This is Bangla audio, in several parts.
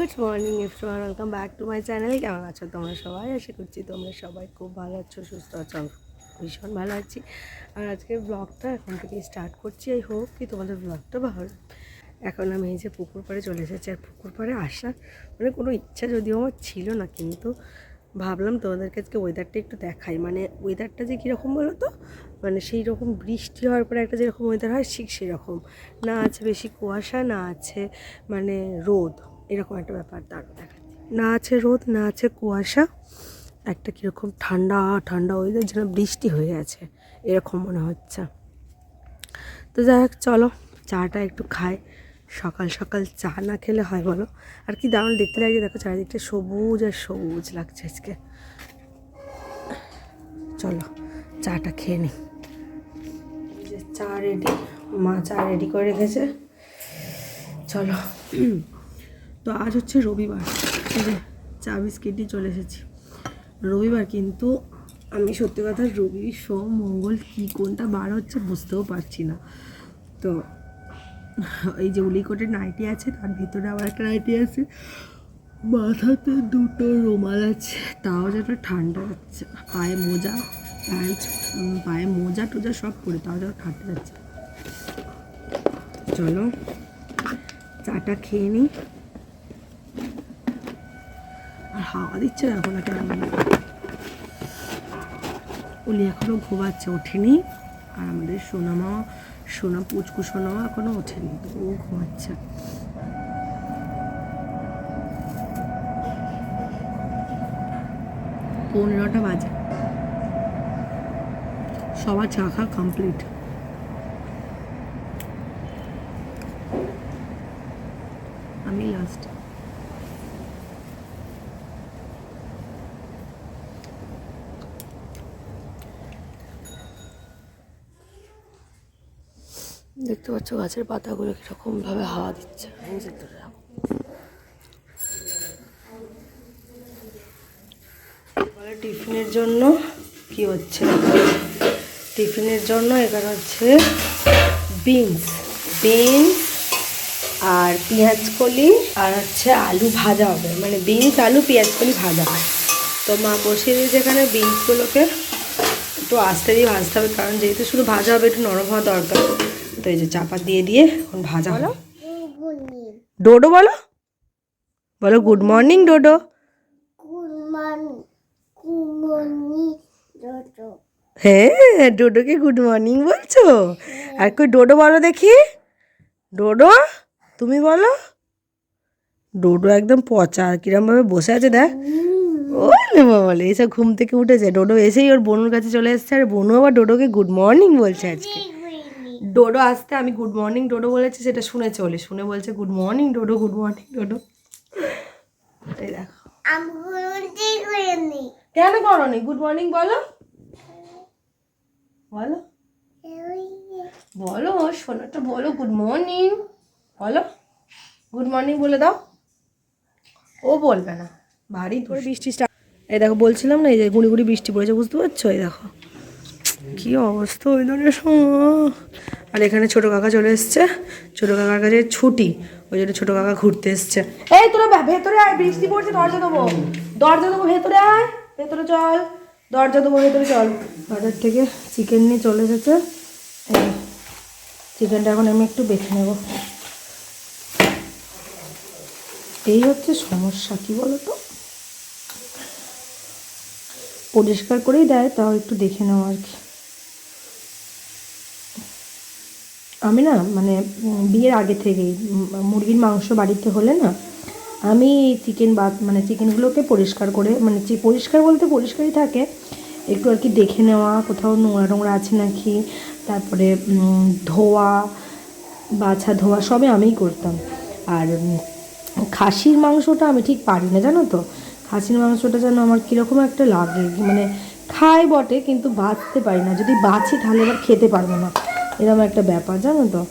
Good morning everyone welcome back to my channel কেমন আছো তোমরা সবাই? আশা করছি তোমরা সবাই খুব ভালো আছো, সুস্থ আছো। ভীষণ ভালো আছি। আর আজকে ব্লগটা এখন থেকে স্টার্ট করছি। এই হোক কি তোমাদের ব্লগটা ভালো এখন আমি এই যে পুকুর পাড়ে চলে এসেছি। আর পুকুর পাড়ে আসার মানে কোনো ইচ্ছা যদিও আমার ছিল না, কিন্তু ভাবলাম তোমাদেরকে আজকে ওয়েদারটা একটু দেখাই। মানে ওয়েদারটা যে কীরকম বলো তো? মানে সেই রকম বৃষ্টি হওয়ার পরে একটা যেরকম ওয়েদার হয়, ঠিক সেরকম। না আছে বেশি কুয়াশা, না আছে মানে রোদ। এরকম একটা ব্যাপার দাঁড়ো দেখাচ্ছি। না আছে রোদ, না আছে কুয়াশা, একটা কীরকম ঠান্ডা ঠান্ডা ওয়েদার যেন বৃষ্টি হয়ে আছে, এরকম মনে হচ্ছে। তো যাই হোক, চলো, চাটা একটু খাই। সকাল সকাল চা না খেলে হয় বলো? আর কি দারুণ দেখতে লাগছে, দেখো চারিদিকটা সবুজ আর সবুজ লাগছে আজকে। চলো, চাটা খেয়ে নিই চা রেডি মা চা রেডি করে রেখেছে। চলো তো আজ হচ্ছে রবিবার, এই যে চা বিস্কিট নিয়ে চলে এসেছি। রবিবার কিন্তু আমি সত্যি কথা রবি, সোম, মঙ্গল কী কোনটা বার হচ্ছে বুঝতেও পারছি না। তো এই যে উলিকোটের নাইটি আছে, তার ভিতরে আবার একটা নাইটি আছে, মাথাতে দুটো রুমাল আছে, তাও যেন ঠান্ডা যাচ্ছে, পায়ে মোজা, প্যান্ট পায়ে মোজা টোজা সব পরে, তাও যেন ঠান্ডা যাচ্ছে। চলো, চাটা খেয়ে নিই। হাওয়া দিচ্ছে দেখো না কেমন উলি এখনও ঘুমাচ্ছে, ওঠেনি। আর আমাদের সোনামা সোনা পুচকু সোনাও এখনও ওঠেনি, ও ঘুমাচ্ছে। পনেরোটা বাজে। সবার চা খাওয়া কমপ্লিট আমি লাস্ট দেখতে পাচ্ছ গাছের পাতাগুলো কীরকম ভাবে হাওয়া দিচ্ছে। টিফিনের জন্য কি হচ্ছে? টিফিনের জন্য এখানে হচ্ছে বিনস বিনস আর পেঁয়াজ কলি আর হচ্ছে আলু ভাজা হবে। মানে বিনস, আলু, পেঁয়াজ কলি ভাজা তো মা বসিয়ে দিয়েছে এখানে বিনসগুলোকে। একটু আস্তে দিয়ে ভাজতে হবে, কারণ যেহেতু শুধু ভাজা হবে, একটু নরম হওয়া দরকার। তো এই যে চাপা দিয়ে দিয়ে এখন ভাজা হলো ডোডো বলো। বলো গুড মর্নিং ডোডো হ্যাঁ ডোডোকে গুড মর্নিং বলছো? আর কই ডোডো বলো দেখি। ডোডো তুমি বলো। ডোডো একদম পচা কিরমভাবে বসে আছে দেখ। ওলে বলে এইসব ঘুম থেকে উঠেছে। ডোডো এসেই ওর বোনুর কাছে চলে এসেছে আর বোনু আবার ডোডোকে গুড মর্নিং বলছে আজকে। ডোডো আসতে আমি গুড মর্নিং ডোডো বলেছি সেটা শুনে চলে শুনে বলছে good morning Dodo good morning Dodo. এই দেখো। কেন করনি? গুড মর্নিং বলো। বলো। বলো সোনাটা বলো গুড মর্নিং বলো। গুড মর্নিং বলে দাও। ও বলবে না। ভারী ধরে বৃষ্টি এই দেখো বলছিলাম না এই যে গুঁড়ি গুঁড়ি বৃষ্টি পড়েছে বুঝতে পারছ? এই দেখো। কি অবস্থা ওই ধরনের আর এখানে ছোট কাকা চলে এসছে। ছোট কাকার কাছে ছুটি। ওই জন্য ছোট কাকা ঘুরতে এসছে। এই তোরা ভেতরে আয়, বৃষ্টি পড়ছে, দরজা দেবো দরজা দেবো ভেতরে আয়। ভেতরে চল। দরজা দেবো ভেতরে চল। বাজার থেকে চিকেন নিয়ে চলে এসেছে। চিকেনটা এখন আমি একটু বেছে নেব। এই হচ্ছে সমস্যা, কি বলো তো পরিষ্কার করেই দেয়, তাও একটু দেখে নাও আর কি। আমি না মানে বিয়ের আগে থেকেই মুরগির মাংস বাড়িতে হলে না, আমি চিকেন বাদ মানে চিকেনগুলোকে পরিষ্কার করে মানে পরিষ্কার বলতে পরিষ্কারই থাকে, একটু আর কি দেখে নেওয়া, কোথাও নোংরা নোংরা আছে নাকি, তারপরে ধোয়া, বাছা ধোয়া, সবই আমিই করতাম। আর খাসির মাংসটা আমি ঠিক পারি না, জানো তো? খাসির মাংসটা যেন আমার কীরকম একটা লাগে মানে খাই বটে, কিন্তু বাঁচতে পারি না। যদি বাছি তাহলে এবার খেতে পারব না। এরকম একটা ব্যাপার, জানো তো?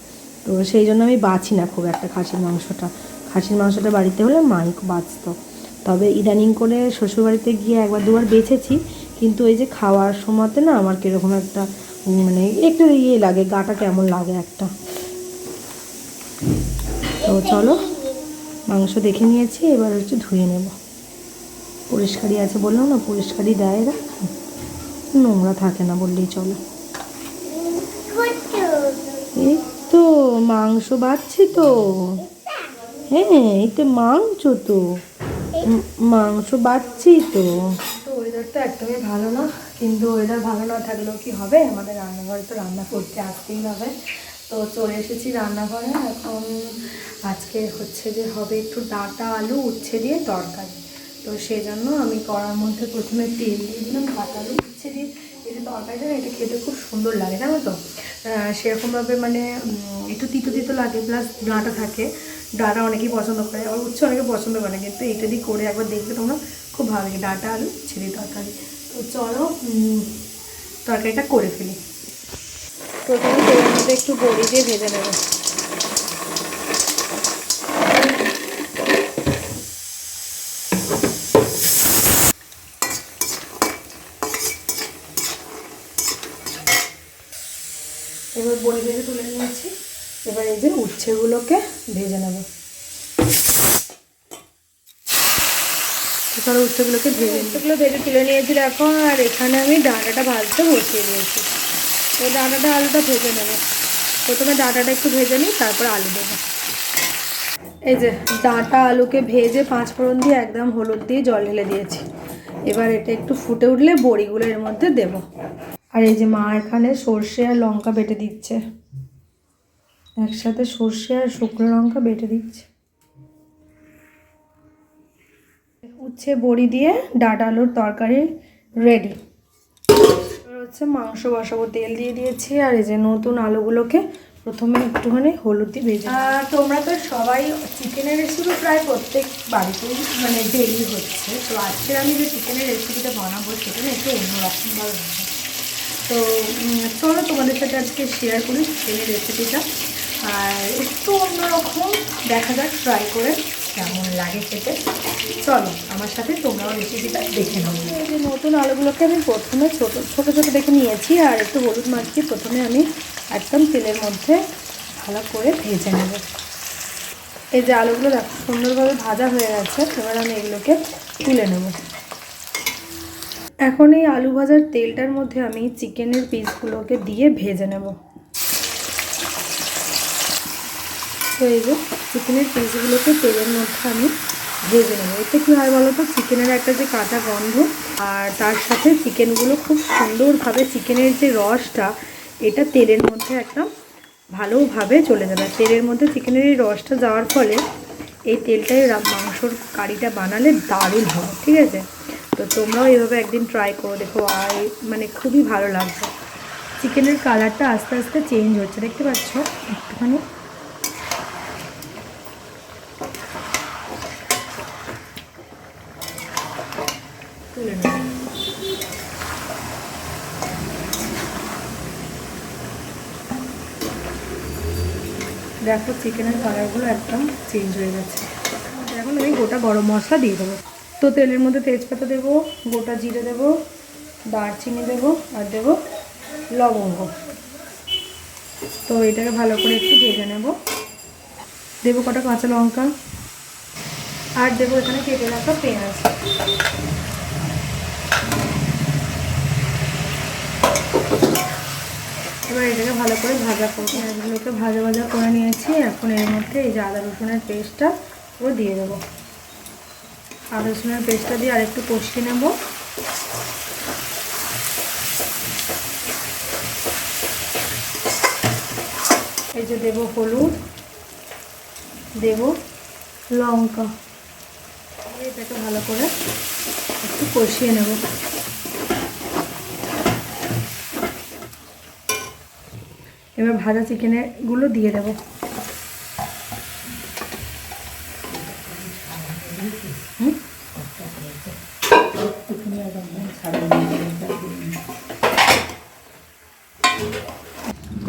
তো সেই জন্য আমি বাছি না খুব একটা খাসির মাংসটা। খাসির মাংসটা বাড়িতে হলে মাই বাঁচতো তবে ইদানিং করে শ্বশুরবাড়িতে গিয়ে একবার দুবার বেছেছি, কিন্তু ওই যে খাওয়ার সময়তে না আমার কীরকম একটা মানে একটু ইয়ে লাগে, গাটা কেমন লাগে একটা। তো চলো, মাংস দেখে নিয়েছি, এবার হচ্ছে ধুয়ে নেব। পরিষ্কারই আছে বললাম না, পরিষ্কারই দেয় এরা। নোংরা থাকে না বললেই চলে। মাংস বাচ্ছি তো। হ্যাঁ তো মাংস তো। মাংস বাচ্ছি তো। তো ওয়েদার তো একদমই ভালো না, কিন্তু ওয়েদার ভালো না থাকলেও কি হবে? আমাদের রান্নাঘরে তো রান্না করতে আসতেই হবে। তো চলে এসেছি রান্নাঘরে। এখন আজকে হচ্ছে যে হবে একটু ডাঁটা আলু উচ্ছে দিয়ে তরকারি। তো সেই জন্য আমি কড়ার মধ্যে প্রথমে তেল দিয়ে দিলাম, ডাঁটা আলু উচ্ছে দিয়ে এই যে তরকারিটা এটা খেতে খুব সুন্দর লাগে, জানো তো? সেরকমভাবে মানে একটু তিতো তিতো লাগে প্লাস ডাঁটা থাকে। ডাঁটা অনেকেই পছন্দ করে, আবার উচ্ছে অনেকে পছন্দ করে না, কিন্তু এটা দিয়ে করে একবার দেখবে তোমরা খুব ভালো লাগে, ডাঁটা আলু ছেড়ে তরকারি। তো চলো তরকারিটা করে ফেলি। প্রথমে একটু বড়ি দিয়ে ভেজে নেব এবার বড়ি ভেজে তুলে নিয়েছি এবার উচ্ছেগুলোকে ভেজে নেব। এবার উচ্ছেগুলোকে ভেজে উচ্ছেগুলো ভেজে তুলে নিয়েছি দেখো আর এখানে আমি ডাঁটাটা ভাজতে বসিয়ে দিয়েছি। তো ডাঁটাটা, আলুটা ভেজে নেব। প্রথমে ডাঁটাটা একটু ভেজে নিই, তারপর আলু দেবো। এই যে ডাঁটা আলুকে ভেজে পাঁচ ফোড়ন দিয়ে একদম হলুদ দিয়ে জল ঢেলে দিয়েছি। এবার এটা একটু ফুটে উঠলে বড়িগুলো এর মধ্যে দেব। আর এই যে মা এখানে সর্ষে আর লঙ্কা বেটে দিচ্ছে। একসাথে সর্ষে আর শুকনো লঙ্কা বেটে দিচ্ছি। উচ্ছে বড়ি দিয়ে ডাটা আলুর তরকারি রেডি হচ্ছে মাংস বসাবো, তেল দিয়ে দিয়েছি, আর এই যে নতুন আলুগুলোকে প্রথমে একটুখানি হলুদ দিয়ে ভেজে আর তোমরা তো সবাই চিকেনের রেসিপি প্রায় প্রত্যেক বাড়িতেই মানে ডেলি হচ্ছে। তো আজকে আমি যে চিকেনের রেসিপিটা বানাবো, সেটা না একটু অন্যরকমভাবে তো চলো তোমাদের সাথে আজকে শেয়ার করি চিকেনের রেসিপিটা আর একটু অন্যরকম। দেখা যাক ট্রাই করে কেমন লাগে খেতে। চলো, আমার সাথে তোমরাও রেসিপিটা দেখে নাও। এই যে নতুন আলুগুলোকে আমি প্রথমে ছোটো ছোটো ছোটো দেখে নিয়েছি, আর একটু হলুদ মাখিয়ে প্রথমে আমি একদম তেলের মধ্যে ভালো করে ভেজে নেব। এই যে আলুগুলো দেখো, সুন্দরভাবে ভাজা হয়ে গেছে, এবার আমি এগুলোকে তুলে নেব। এখন এই আলু ভাজার তেলটার মধ্যে আমি চিকেনের পিসগুলোকে দিয়ে ভেজে নেব। তো এই চিকেনের পিসগুলোকে তেলের মধ্যে আমি ভেজে নেব। এতে কী হয় বলো তো? চিকেনের একটা যে কাঁচা গন্ধ, আর তার সাথে চিকেনগুলো খুব সুন্দরভাবে চিকেনের যে রসটা, এটা তেলের মধ্যে একটা ভালোভাবে চলে যাবে। তেলের মধ্যে চিকেনের এই রসটা যাওয়ার ফলে এই তেলটাই মাংসর কারিটা বানালে দারুণ হবে, ঠিক আছে? তো তোমরাও এইভাবে একদিন ট্রাই করো, দেখো, আর মানে খুবই ভালো লাগবে চিকেনের কালারটা আস্তে আস্তে চেঞ্জ হচ্ছে, দেখতে পাচ্ছ? একটুখানি দেখো চিকেনের কালারগুলো একদম চেঞ্জ হয়ে গেছে। এখন আমি গোটা গরম মশলা দিয়ে দেবো। তো তেলের মধ্যে তেজপাতা দেবো, গোটা জিরে দেবো, দারচিনি দেবো আর দেবো লবঙ্গ। তো এটাকে ভালো করে একটু ভেজে নেব। দেবো কটা কাঁচা লঙ্কা। আর দেবো এখানে কেটে রাখা পেঁয়াজ। এবার এটাকে ভালো করে ভাজা করব। পেঁয়াজগুলোকে ভাজা ভাজা করে নিয়েছি। এখন এর মধ্যে এই যে আদা রসুনের পেস্টটা পুরো দিয়ে দেবো। আদা রসুনের পেস্টটা দিয়ে আরেকটু কষিয়ে নেব। এই যে দেবো হলুদ, দেব লঙ্কা। এটাকে ভালো করে একটু কষিয়ে নেব। এবার ভাজা চিকেনেরগুলো দিয়ে দেবো?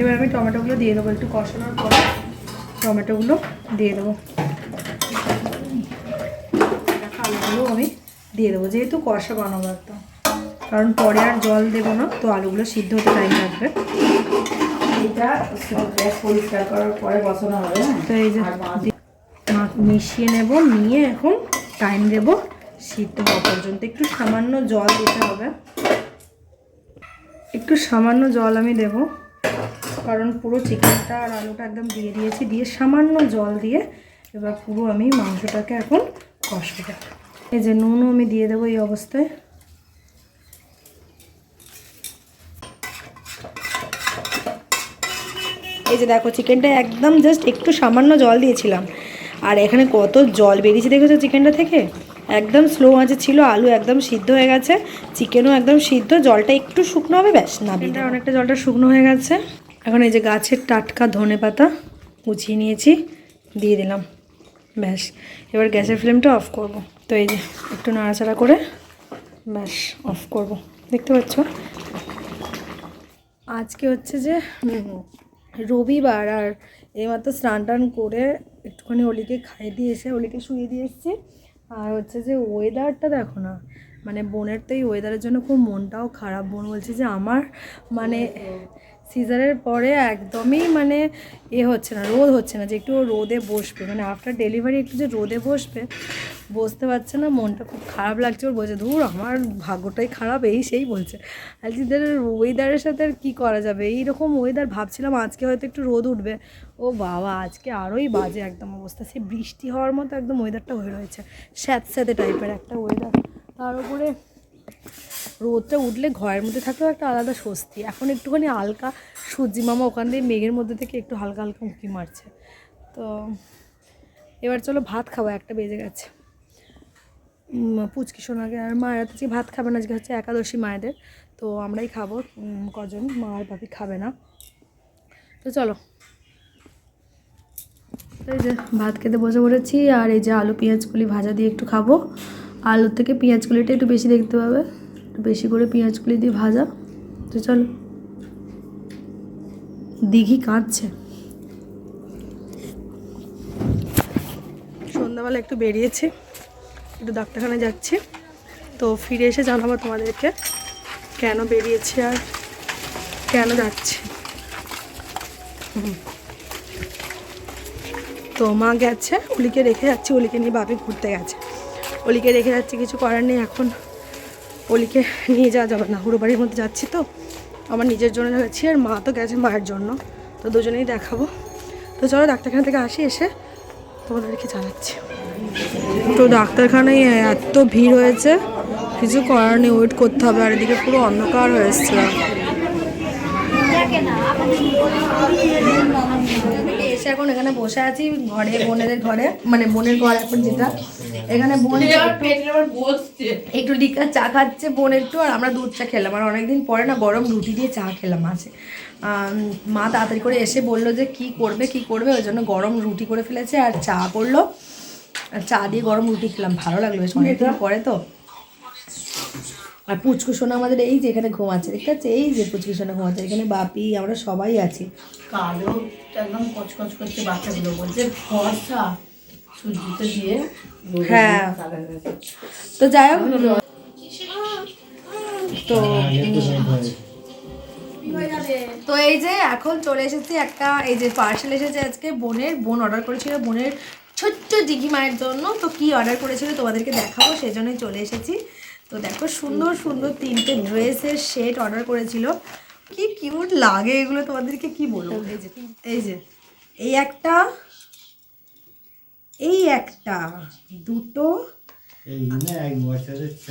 এবার আমি টমেটোগুলো দিয়ে দেবো, একটু কষানোর পরে টমেটোগুলো দিয়ে দেবো। আলুগুলো আমি দিয়ে দেবো, যেহেতু কষা বানাবো একদম। কারণ পরে আর জল দেবো না, তো আলুগুলো সিদ্ধ হতে টাইম লাগবে। এটা গ্যাস পরিষ্কার করার পরে বসানো হবে হ্যাঁ? তো এই যে মিশিয়ে নেব নিয়ে এখন টাইম দেবো সিদ্ধ হওয়া পর্যন্ত। একটু সামান্য জল দিতে হবে। একটু সামান্য জল আমি দেব কারণ পুরো চিকেনটা আর আলুটা একদম দিয়ে দিয়েছি। দিয়ে সামান্য জল দিয়ে এবার পুরো আমি মাংসটাকে এখন কষাবো। এই যে নুনও আমি দিয়ে দেবো এই অবস্থায়। এই যে দেখো চিকেনটা একদম জাস্ট একটু সামান্য জল দিয়েছিলাম। আর এখানে কত জল বেরিয়েছে দেখেছ চিকেনটা থেকে? একদম স্লো আঁচে ছিল আলু একদম সিদ্ধ হয়ে গেছে চিকেনও একদম সিদ্ধ জলটা একটু শুকনো হবে ব্যাস না অনেকটা জলটা শুকনো হয়ে গেছে। এখন এই যে গাছের টাটকা ধনে পাতা কুচিয়ে নিয়েছি দিয়ে দিলাম। ব্যাস এবার গ্যাসের ফ্লেমটা অফ করব। তো এই যে একটু নাড়াচাড়া করে ব্যাস অফ করব। দেখতে পাচ্ছ? আজকে হচ্ছে যে রবিবার আর এইমাত্র স্নান টান করে একটুখানি অলিকে খাইয়ে দিয়ে এসে, অলিকে শুয়ে দিয়ে এসেছি। আর হচ্ছে যে ওয়েদারটা দেখো না মানে বোনের তো এই ওয়েদারের জন্য খুব মনটাও খারাপ। বোন বলছে যে আমার মানে সিজারের পরে একদমই মানে এ হচ্ছে না, রোদ হচ্ছে না, যে একটু রোদে বসবে মানে আফটার ডেলিভারি একটু যে রোদে বসবে, বসতে পারছে না, মনটা খুব খারাপ লাগছে, ওর বলছে, ধুর, আমার ভাগ্যটাই খারাপ, এই সেই বলছে। আজকের ওয়েদারের সাথে আর কী করা যাবে? এইরকম ওয়েদার ভাবছিলাম, আজকে হয়তো একটু রোদ উঠবে। ও বাবা, আজকে আরোই বাজে একদম অবস্থা সে বৃষ্টি হওয়ার মতো একদম ওয়েদারটা হয়ে রয়েছে স্যাঁত স্যাঁতে টাইপের একটা ওয়েদার তার উপরে রোদটা উঠলে ঘরের মধ্যে থাকলেও একটা আলাদা স্বস্তি। এখন একটুখানি হালকা সূর্যি মামা ওখান দিয়ে মেঘের মধ্যে থেকে একটু হালকা হালকা উঁকি মারছে। তো এবার চলো ভাত খাব, একটা বেজে গেছে। পুচকি সোনাকে আর মায়েরা তো ভাত খাবে না, আজকে হচ্ছে একাদশী মায়েদের। তো আমরাই খাব কজন? মা আর বাপি খাবে না। তো চলো। এই যে ভাত খেতে বসে পড়েছি, আর এই যে আলু পেঁয়াজগুলি ভাজা দিয়ে একটু খাব। আলুর থেকে পেঁয়াজ পেঁয়াজগুলিটা একটু বেশি দেখতে পাবে। বেশি করে পেঁয়াজ পেঁয়াজগুলি দিয়ে ভাজা। তো চলো দিঘি কাঁদছে। সন্ধ্যাবেলা একটু বেরিয়েছি, একটু ডাক্তারখানায় যাচ্ছি। তো ফিরে এসে জানাব তোমাদেরকে কেন বেরিয়েছে আর কেন যাচ্ছে। তো মা গেছে অলিকে রেখে যাচ্ছি অলিকে নিয়ে বাপি ঘুরতে গেছে। অলিকে রেখে যাচ্ছি, কিছু করার নেই এখন। অলিকে নিয়ে যাওয়া যাবে না, হুড়ো বাড়ির মধ্যে যাচ্ছি তো। আমার নিজের জন্য যাচ্ছি আর মা তো গেছে মায়ের জন্য। তো দুজনেই দেখাবো। তো চলো ডাক্তারখানা থেকে আসি এসে তোমাদেরকে জানাচ্ছি। তো ডাক্তারখানায় এত ভিড় হয়েছে, কিছু করার নেই ওয়েট করতে হবে। আর এদিকে পুরো অন্ধকার হয়ে এসছে। এসে এখন এখানে বসে আছি ঘরে বোনেদের ঘরে মানে বোনের ঘর এখন যেটা। এখানে বোন একটু লিকার চা খাচ্ছে বোন একটু আর আমরা দুধ চা খেলাম। আর অনেকদিন পরে না গরম রুটি দিয়ে চা খেলাম আছে মা তাড়াতাড়ি করে এসে বলল যে কি করবে কি করবে? ওই জন্য গরম রুটি করে ফেলেছে আর চা করল। আর চা দিয়ে গরম রুটি খেলাম ভালো লাগল বেশ অনেকদিন পরে তো। আর পুচকু সোনা আমাদের এই যে এখানে ঘুমাচ্ছে দেখতে পাচ্ছি? এই যে পুচকু সোনা ঘুমাচ্ছে এখানে বাপি আমরা সবাই আছি। কালো। একদম কচকচ করছে বাচ্চাগুলো। বলছে ফর্সা সূর্যতে দিয়ে হ্যাঁ। তো যাই হোক। তো তো এই যে এখন চলে এসেছি একটা এই যে পার্সেল এসেছে আজকে বোনের। বোন অর্ডার করেছিল বোনের ছোট্ট দিঘি মায়ের জন্য। তো কি অর্ডার করেছিল তোমাদেরকে দেখাবো সেই জন্যই চলে এসেছি। তো দেখো সুন্দর সুন্দর তিনটে ড্রেসের সেট অর্ডার করেছিল। কি কিউট লাগে এগুলো তোমাদেরকে কি বলব? এই যে এই যে এই একটা এই একটা দুটো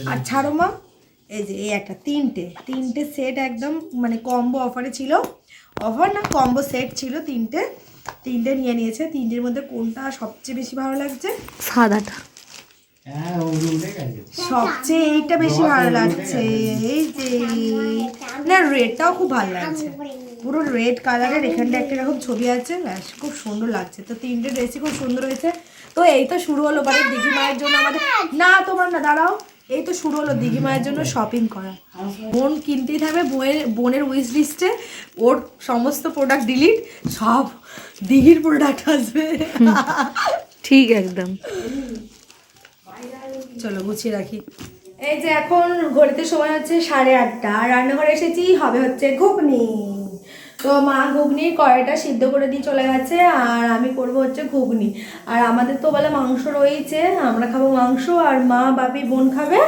আর ছাড়ো মা এই যে এই একটা তিনটে। তিনটে সেট একদম মানে কম্বো অফারে ছিল। অফার না কম্বো সেট ছিল তিনটে। তিনটে নিয়ে নিয়েছে। তিনটের মধ্যে কোনটা সবচেয়ে বেশি ভালো লাগছে? সাদাটা। সবচেয়ে এইটা বেশি ভালো লাগছে। এই যে না রেডটাও খুব ভালো লাগছে। পুরো রেড কালারের এখানটা একটা এরকম ছবি আছে। ব্যাস খুব সুন্দর লাগছে। তো তিনটে ড্রেসই খুব সুন্দর হয়েছে। তো এই তো শুরু হলো বাড়ির দিঘি মায়ের জন্য আমাদের না তোমার না দাঁড়াও। এই তো শুরু হলো দিঘি মায়ের জন্য শপিং করা। বোন কিনতেই থাকবে বোনের বোনের উইশ লিস্টে ওর সমস্ত প্রোডাক্ট ডিলিট সব দিঘির প্রোডাক্ট আসবে। ঠিক একদম। চলো গুছিয়ে রাখি। এই যে এখন ঘড়িতে সময় হচ্ছে সাড়ে আটটা, আর রান্নাঘরে এসেছি, হবে হচ্ছে ঘুগনি। তো মা ঘুগনি কড়াইটা সিদ্ধ করে দিয়ে চলে গেছে, আর আমি করব হচ্ছে ঘুগনি। আর আমাদের তো বলে মাংস রয়েছে, আমরা খাব মাংস, আর মা বাপি বোন খাবে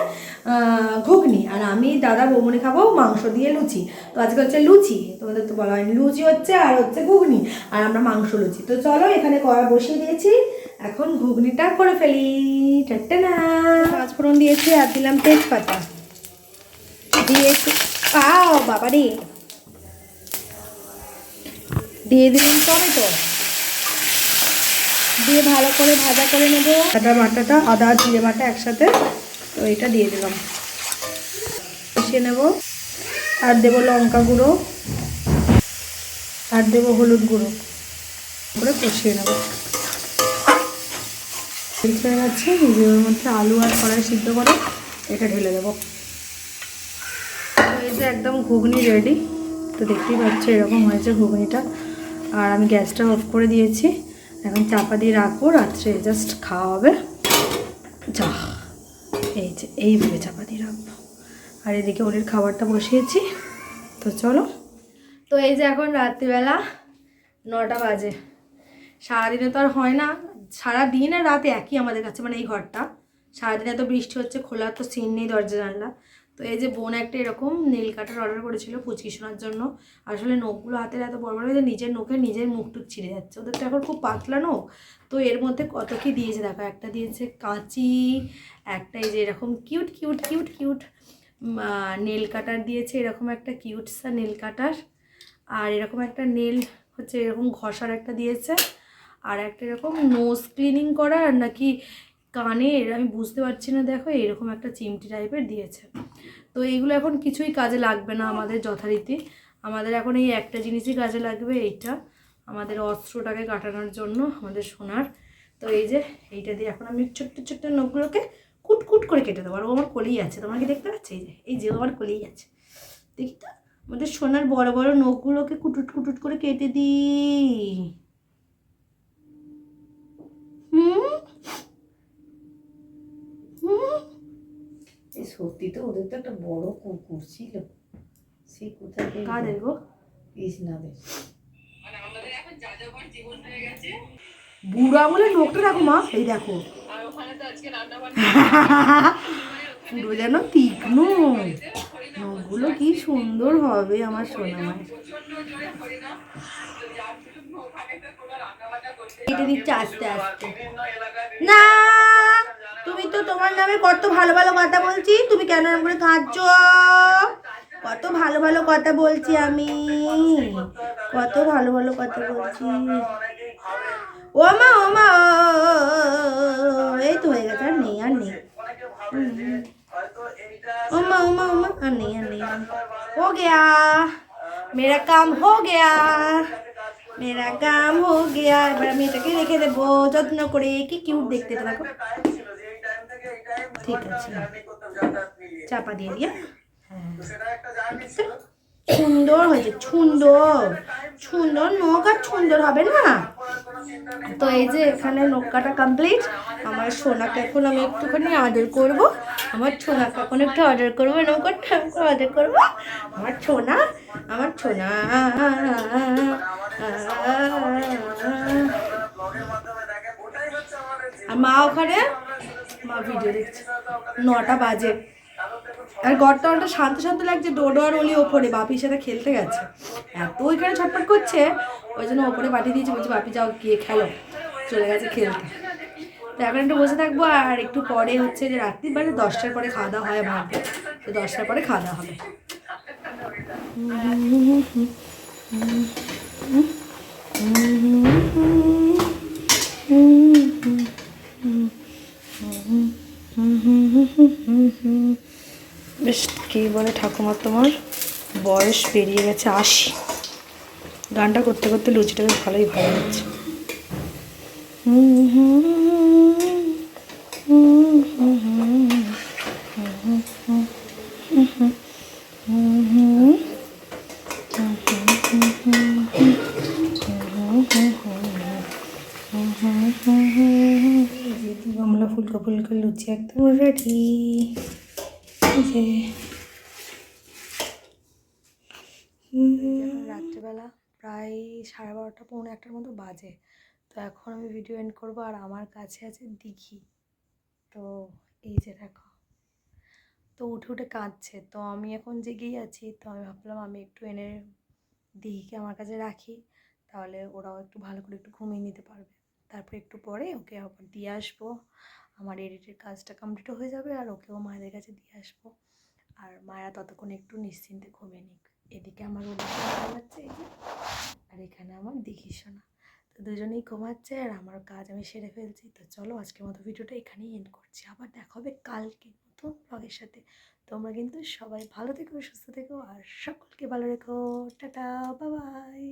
ঘুগনি। আর আমি দাদা বৌমনি খাব মাংস দিয়ে লুচি। তো আজকে হচ্ছে লুচি, তোমাদের তো বলা হয়নি। লুচি হচ্ছে আর হচ্ছে ঘুগনি, আর আমরা মাংস লুচি। তো চলো এখানে কড়া বসিয়ে দিয়েছি। এখন ঘুগনিটা করে ফেলি। চারটে না পাঁচ ফোড়ন দিয়েছি আর দিলাম তেজপাতা। দিয়েছি পাও বাবা রে দিয়ে দিলাম টমেটো। দিয়ে ভালো করে ভাজা করে নেব। আদা বাটাটা আদা জিরে বাটা একসাথে তো এটা দিয়ে দিলাম। কষিয়ে নেব। আর দেবো লঙ্কা গুঁড়ো। আর দেবো হলুদ গুঁড়ো। করে কষিয়ে নেব। হয়ে গেছে, নিজের মধ্যে আলু আর কড়াই সিদ্ধ করে এটা ঢেলে দেবো। এই যে একদম ঘুগনি রেডি তো দেখতেই পাচ্ছ এরকম হয়েছে ঘুগনিটা। আর আমি গ্যাসটা অফ করে দিয়েছি, এখন চাপা দিয়ে রাখব, রাত্রে জাস্ট খাওয়া হবে। যা, এই যে, এইভাবে চাপা দিয়ে রাখব। আর এদিকে ওদের খাবারটা বসিয়েছি, তো চলো। তো এই যে এখন রাত্রিবেলা নটা বাজে। সারাদিনে তো আর হয় না। সারা দিন আর রাতে একই আমাদের কাছে মানে এই ঘরটা। সারাদিনে তো বৃষ্টি হচ্ছে, খোলা তো সিন নেই দরজা, জানলা। তো এই যে বোন একটা এরকম নীল কাটার অর্ডার করেছিল পুচকি শোনার জন্য। আসলে নখগুলো হাতের এত বড় বড় হয়েছে নিজের নখে নিজের মুখটুক ছিঁড়ে যাচ্ছে। ওদের তো এখন খুব পাতলা নখ। তো এর মধ্যে কত কি দিয়েছে দেখো, একটা দিয়েছে কাঁচি, একটা এই যে এরকম cute cute cute cute nail cutter দিয়েছে, এরকম একটা কিউট সা নেল কাটার আর এরকম একটা নেল হচ্ছে, এরকম ঘষার একটা দিয়েছে। আর একটা এরকম নোজ ক্লিনিং করা আর নাকি কানের, আমি বুঝতে পারছি না, দেখো এরকম একটা চিমটি টাইপের দিয়েছে। তো এইগুলো এখন কিছুই কাজে লাগবে না আমাদের যথারীতি। আমাদের এখন এই একটা জিনিসই কাজে লাগবে, এইটা। আমাদের অস্ত্রটাকে কাটানোর জন্য আমাদের সোনার। তো এই যে এইটা দিয়ে এখন আমি ছোট্ট ছোট্ট নখগুলোকে কুট কুট করে কেটে দেবো। আর ও আমার কোলেই আছে, তোমরা কি দেখতে পাচ্ছ? এই যে এই যে আমার কোলেই আছে। দেখি তো, আমাদের সোনার বড় বড় নখগুলোকে কুটুট কুটুট করে কেটে দিই। সত্যি তো ওদের তো একটা বড় কুকুর ছিল। সে কোথায়? কাদের গো কৃষ্ণাদের। বুড়ো আঙুলে নোখটা দেখো মা এই দেখো। পুরো যেন তীক্ষ্ণ। নখগুলো কি সুন্দর হবে আমার সোনা মায়ের। দিচ্ছে আস্তে আস্তে। না তুমি তো তোমার নামে কত ভালো ভালো কথা বলছি তুমি কেন করে কাঁদছ? কত ভালো ভালো কথা বলছি আমি কত ভালো ভালো কথা বলছি। ও মা ও মা এই তো হয়ে গেছে আর নেই আর নেই। ওমা ওমা ওমা আর নেই আর নেই ও গেয়া মেরা কাম হো গেয়া। মেরা কাম হো গিয়া এবার আমি এটাকে রেখে দেবো যত্ন করে কি কিউট দেখতে এটা দেখো ঠিক আছে চাপা দিয়ে দিয়ে হ্যাঁ সুন্দর হয়েছে, সুন্দর। সুন্দর আর সুন্দর হবে না? তো এই যে এখানে নখ কাটা কমপ্লিট আমার সোনাকে এখন আমি একটুখানি অর্ডার করব। আমার সোনাকে এখন একটু অর্ডার করব, নৌকাটা অর্ডার করব। আমার সোনা আমার সোনা। আর মা ওখানে? মা ভিডিও দেখছে। নটা বাজে। আর ঘরটা অনেকটা শান্ত শান্ত লাগছে, ডোডো আর ওলি ওপরে বাপির সাথে খেলতে গেছে। এত ওইখানে ছটফট করছে, ওই জন্য ওপরে পাঠিয়ে দিয়েছি, বলছি, বাপি, যাও, গিয়ে খেলো। চলে গেছে খেলতে। তো এখন একটু বসে থাকব, আর একটু পরে হচ্ছে যে রাত্রি বাজে দশটার পরে খাওয়া দাওয়া হয় ভাববে তো দশটার পরে খাওয়া দাওয়া হবে। বেশ কী বলে ঠাকুমার তোমার? বয়স পেরিয়ে গেছে আশি। গানটা করতে করতে লুচিটা বেশ ভালোই ভালো হচ্ছে। কমলা ফুলকা ফুলকা লুচি একদম রেডি যে রাত্রিবেলা প্রায় সাড়ে বারোটা, পৌনে একটার মতো বাজে। তো এখন আমি ভিডিও এন্ড করব আর আমার কাছে আছে দিঘি। তো এই যে দেখো, তো উঠে উঠে কাঁদছে। তো আমি এখন জেগেই আছি। তো আমি ভাবলাম আমি একটু এনে দিঘিকে আমার কাছে রাখি। তাহলে ওরাও একটু ভালো করে একটু ঘুমিয়ে নিতে পারবে। তারপর একটু পরে ওকে আবার দিয়ে আসব। আমার এডিটের কাজটা কমপ্লিটও হয়ে যাবে আর ওকেও মায়েদের কাছে দিয়ে আসব। আর মায়েরা ততক্ষণ একটু নিশ্চিন্তে ঘুমিয়ে নিক। এদিকে আমার ঘুমাচ্ছে এই যে। আর এখানে আমার দিঘি না তো দুজনেই ঘুমাচ্ছে আর আমার কাজ আমি সেরে ফেলছি। তো চলো আজকের মতো ভিডিওটা এখানেই এন্ড করছি। আবার দেখা হবে কালকে নতুন ব্লগের সাথে। তোমরা কিন্তু সবাই ভালো থেকো, সুস্থ থেকো আর সকলকে ভালো রেখো। টাটা, বাবাই।